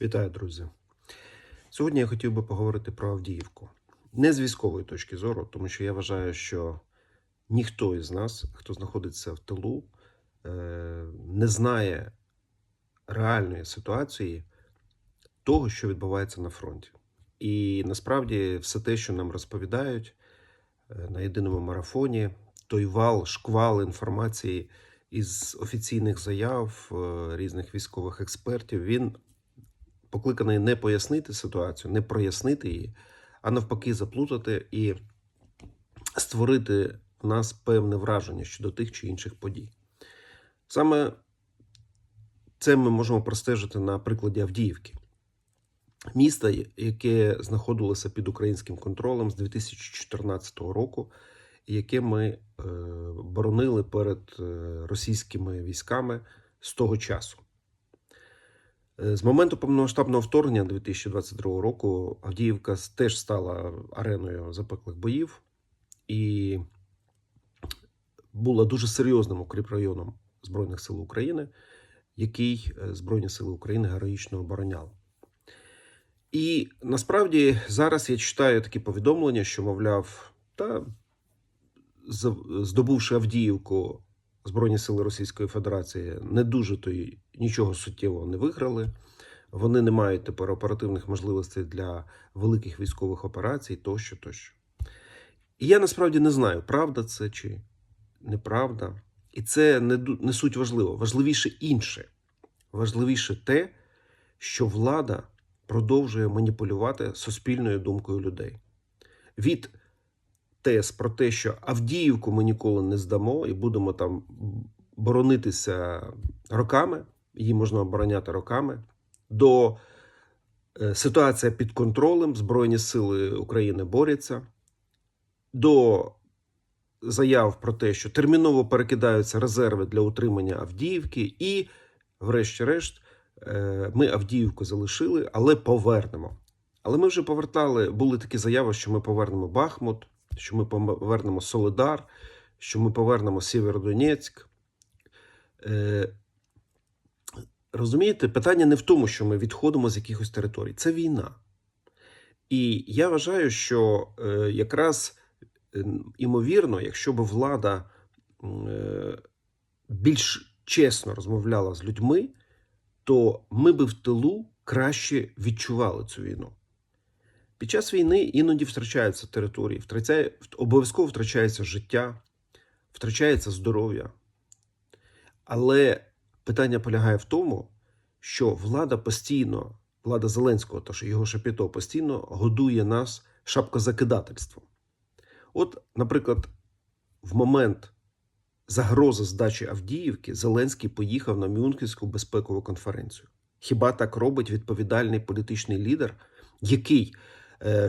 Вітаю, друзі. Сьогодні я хотів би поговорити про Авдіївку. Не з військової точки зору, тому що я вважаю, що ніхто із нас, хто знаходиться в тилу, е, не знає реальної ситуації того, що відбувається на фронті. І насправді все те, що нам розповідають е, на єдиному марафоні, той вал, шквал інформації із офіційних заяв е, різних військових експертів, він покликаний не пояснити ситуацію, не прояснити її, а навпаки, заплутати і створити в нас певне враження щодо тих чи інших подій. Саме це ми можемо простежити на прикладі Авдіївки, міста, яке знаходилося під українським контролем з 2014 року, яке ми е, боронили перед е, російськими військами з того часу. Е, З моменту повномасштабного вторгнення 2022 року Авдіївка теж стала ареною запеклих боїв і була дуже серйозним укріпрайоном Збройних сил України, який е, Збройні сили України героїчно обороняли. І насправді зараз я читаю такі повідомлення, що, мовляв, та здобувши Авдіївку, Збройні сили Російської Федерації не дуже то й нічого суттєвого не виграли. Вони не мають тепер оперативних можливостей для великих військових операцій тощо, тощо. І я насправді не знаю, правда це чи неправда. І це не, не суть важливо. Важливіше інше. Важливіше те, що влада продовжує маніпулювати суспільною думкою людей. Від тез про те, що Авдіївку ми ніколи не здамо і будемо там боронитися роками, її можна обороняти роками, до е, ситуація під контролем, Збройні сили України борються, до заяв про те, що терміново перекидаються резерви для утримання Авдіївки, і, врешті-решт, е, ми Авдіївку залишили, але повернемо. Але ми вже повертали, були такі заяви, що ми повернемо Бахмут, що ми повернемо Солидар, що ми повернемо Сєвєродонецьк. Е, розумієте, питання не в тому, що ми відходимо з якихось територій. Це війна. І я вважаю, що е, якраз е, імовірно, якщо б влада е, більш чесно розмовляла з людьми, то ми би в тилу краще відчували цю війну. Під час війни іноді втрачаються території, втрачає, обов'язково втрачається життя, втрачається здоров'я. Але питання полягає в тому, що влада постійно, влада Зеленського та його шапіто постійно годує нас шапкозакидательством. От, наприклад, в момент загрози здачі Авдіївки Зеленський поїхав на Мюнхенську безпекову конференцію. Хіба так робить відповідальний політичний лідер, який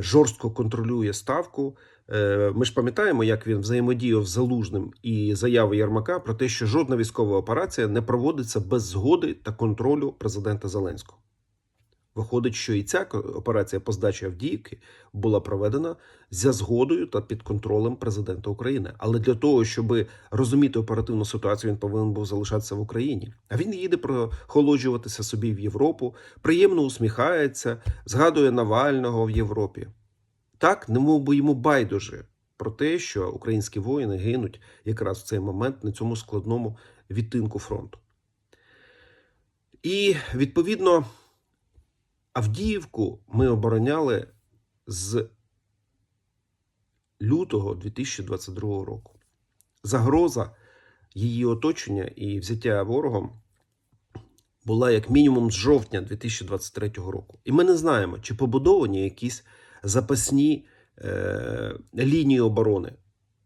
жорстко контролює ставку? Е, ми ж пам'ятаємо, як він взаємодіяв з залужним і заяви Ярмака про те, що жодна військова операція не проводиться без згоди та контролю президента Зеленського. Виходить, що і ця операція по здачі Авдіївки була проведена за згодою та під контролем президента України. Але для того, щоб розуміти оперативну ситуацію, він повинен був залишатися в Україні. А він їде прохолоджуватися собі в Європу, приємно усміхається, згадує Навального в Європі. Так, немов би йому байдуже про те, що українські воїни гинуть якраз в цей момент на цьому складному відтинку фронту. І відповідно Авдіївку ми обороняли з лютого 2022 року. Загроза її оточення і взяття ворогом була як мінімум з жовтня 2023 року. І ми не знаємо, чи побудовані якісь запасні е, лінії оборони,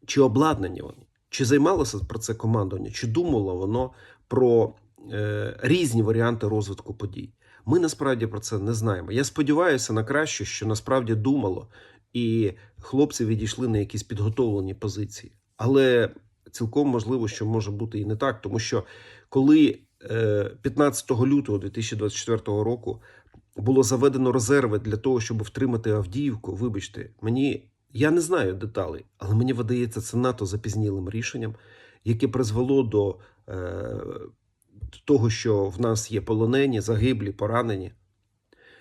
чи обладнані вони, чи займалося про це командування, чи думало воно про е, різні варіанти розвитку подій. Ми насправді про це не знаємо. Я сподіваюся на краще, що насправді думало, і хлопці відійшли на якісь підготовлені позиції. Але цілком можливо, що може бути і не так, тому що коли е, 15 лютого 2024 року було заведено резерви для того, щоб втримати Авдіївку, вибачте, мені я не знаю деталей, але мені видається це надто запізнілим рішенням, яке призвело до е, того, що в нас є полонені, загиблі, поранені.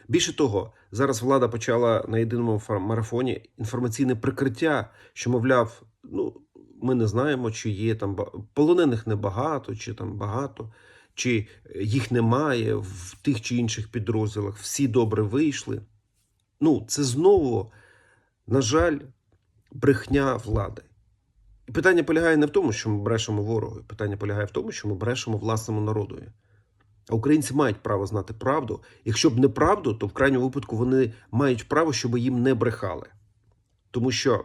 Більше того, зараз влада почала на єдиному марафоні інформаційне прикриття, що, мовляв, ну, ми не знаємо, чи є там полонених небагато, чи там багато, чи їх немає в тих чи інших підрозділах. Всі добре вийшли. Ну, це знову, на жаль, брехня влади. І питання полягає не в тому, що ми брешемо ворогу. Питання полягає в тому, що ми брешемо власному народові. А українці мають право знати правду. Якщо б не правду, то в крайньому випадку вони мають право, щоб їм не брехали. Тому що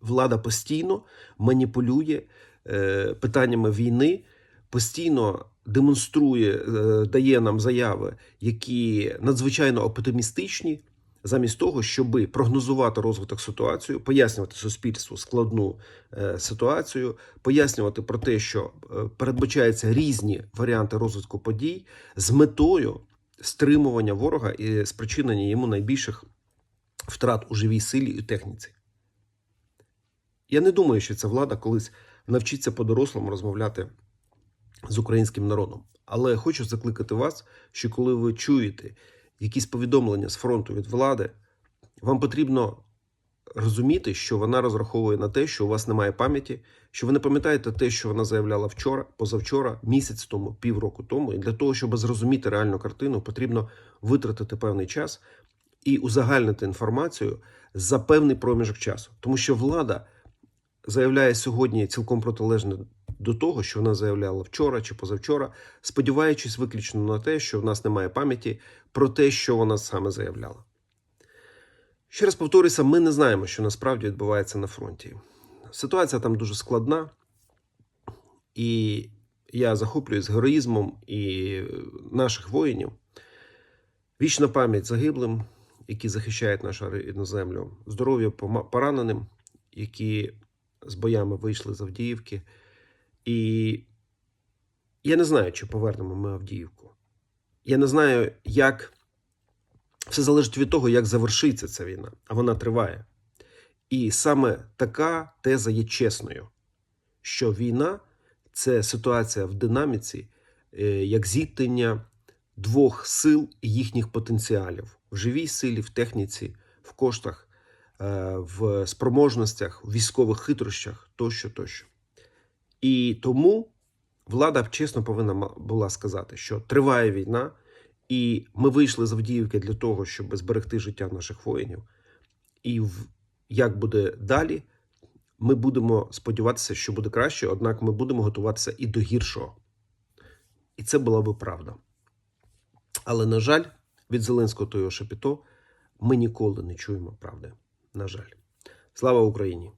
влада постійно маніпулює е, питаннями війни, постійно демонструє, е, дає нам заяви, які надзвичайно оптимістичні, замість того, щоб прогнозувати розвиток ситуації, пояснювати суспільству складну е, ситуацію, пояснювати про те, що е, передбачаються різні варіанти розвитку подій з метою стримування ворога і спричинення йому найбільших втрат у живій силі і техніці. Я не думаю, що ця влада колись навчиться по-дорослому розмовляти з українським народом. Але хочу закликати вас, що коли ви чуєте якісь повідомлення з фронту від влади, вам потрібно розуміти, що вона розраховує на те, що у вас немає пам'яті, що ви не пам'ятаєте те, що вона заявляла вчора, позавчора, місяць тому, півроку тому. І для того, щоб зрозуміти реальну картину, потрібно витратити певний час і узагальнити інформацію за певний проміжок часу. Тому що влада заявляє сьогодні цілком протилежне до того, що вона заявляла вчора чи позавчора, сподіваючись виключно на те, що в нас немає пам'яті про те, що вона саме заявляла. Ще раз повторюся, ми не знаємо, що насправді відбувається на фронті. Ситуація там дуже складна, і я захоплююсь героїзмом і наших воїнів. Вічна пам'ять загиблим, які захищають нашу рідну землю, здоров'я пораненим, які з боями вийшли з Авдіївки. І я не знаю, чи повернемо ми Авдіївку. Я не знаю, як все залежить від того, як завершиться ця війна, а вона триває. І саме така теза є чесною, що війна це ситуація в динаміці, е, як зіткнення двох сил і їхніх потенціалів в живій силі, в техніці, в коштах, е, в спроможностях, в військових хитрощах тощо, тощо. І тому влада чесно повинна була сказати, що триває війна, і ми вийшли з Авдіївки для того, щоб зберегти життя наших воїнів. І як буде далі, ми будемо сподіватися, що буде краще, однак ми будемо готуватися і до гіршого. І це була би правда. Але, на жаль, від Зеленського та його шапіто ми ніколи не чуємо правди. На жаль. Слава Україні!